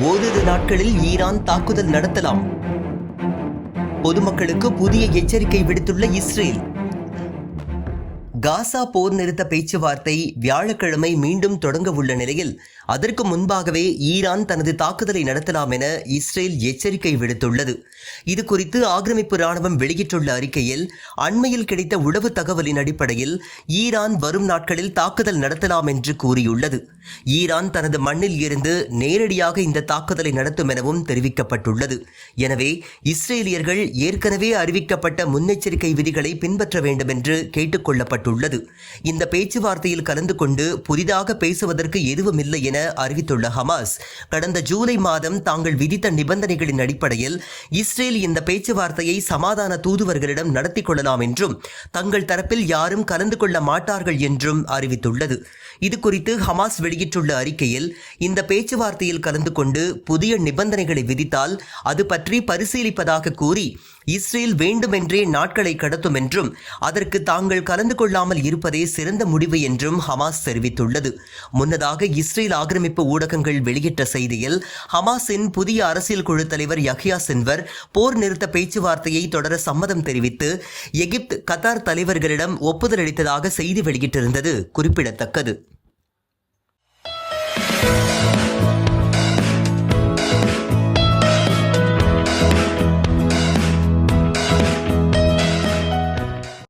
ஓரிரு நாட்களில் ஈரான் தாக்குதல் நடத்தலாம். பொதுமக்களுக்கு புதிய எச்சரிக்கை விடுத்துள்ள இஸ்ரேல். காசா போர் நிறுத்த பேச்சுவார்த்தை வியாழக்கிழமை மீண்டும் தொடங்க உள்ள நிலையில் அதற்கு முன்பாகவே ஈரான் தனது தாக்குதலை நடத்தலாம் என இஸ்ரேல் எச்சரிக்கை விடுத்துள்ளது. இது குறித்து ஆக்கிரமிப்பு ராணுவம் வெளியிட்டுள்ள அறிக்கையில் அண்மையில் கிடைத்த உளவு தகவலின் அடிப்படையில் ஈரான் வரும் நாட்களில் தாக்குதல் நடத்தலாம் என்று கூறியுள்ளது. ஈரான் தனது மண்ணில் இருந்து நேரடியாக இந்த தாக்குதலை நடத்தும் எனவும் தெரிவிக்கப்பட்டுள்ளது. எனவே இஸ்ரேலியர்கள் ஏற்கனவே அறிவிக்கப்பட்ட முன்னெச்சரிக்கை விதிகளை பின்பற்ற வேண்டும் என்று கேட்டுக்கொள்ளப்பட்டுள்ளது இந்த பேச்சுவார்த்தையில் கலந்து கொண்டு புதிதாக பேசுவதற்கு எதுவுமில்லை என அறிவித்துள்ள ஹமாஸ் கடந்த ஜூலை மாதம் தாங்கள் விதித்த நிபந்தனைகளின் அடிப்படையில் இஸ்ரேல் இந்த பேச்சுவார்த்தையை சமாதான தூதுவர்களிடம் நடத்தி கொள்ளலாம் என்றும் தங்கள் தரப்பில் யாரும் கலந்து கொள்ள மாட்டார்கள் என்றும் அறிவித்துள்ளது. இது குறித்து ஹமாஸ் வெளியிட்டுள்ள அறிக்கையில் இந்த பேச்சுவார்த்தையில் கலந்து கொண்டு புதிய நிபந்தனைகளை விதித்தால் அது பற்றி பரிசீலிப்பதாக கூறி இஸ்ரேல் வேண்டுமென்றே நாட்களை கடத்தும் என்றும் அதற்கு தாங்கள் கலந்து கொள்ளாமல் இருப்பதே சிறந்த முடிவு என்றும் ஹமாஸ் தெரிவித்துள்ளது. முன்னதாக இஸ்ரேல் ஆக்கிரமிப்பு ஊடகங்கள் வெளியிட்ட செய்தியில் ஹமாஸின் புதிய அரசியல் குழு தலைவர் யஹ்யா சின்வர் போர் நிறுத்த பேச்சுவார்த்தையை தொடர சம்மதம் தெரிவித்து எகிப்து கத்தார் தலைவர்களிடம் ஒப்புதல் அளித்ததாக செய்தி வெளியிட்டிருந்தது குறிப்பிடத்தக்கது.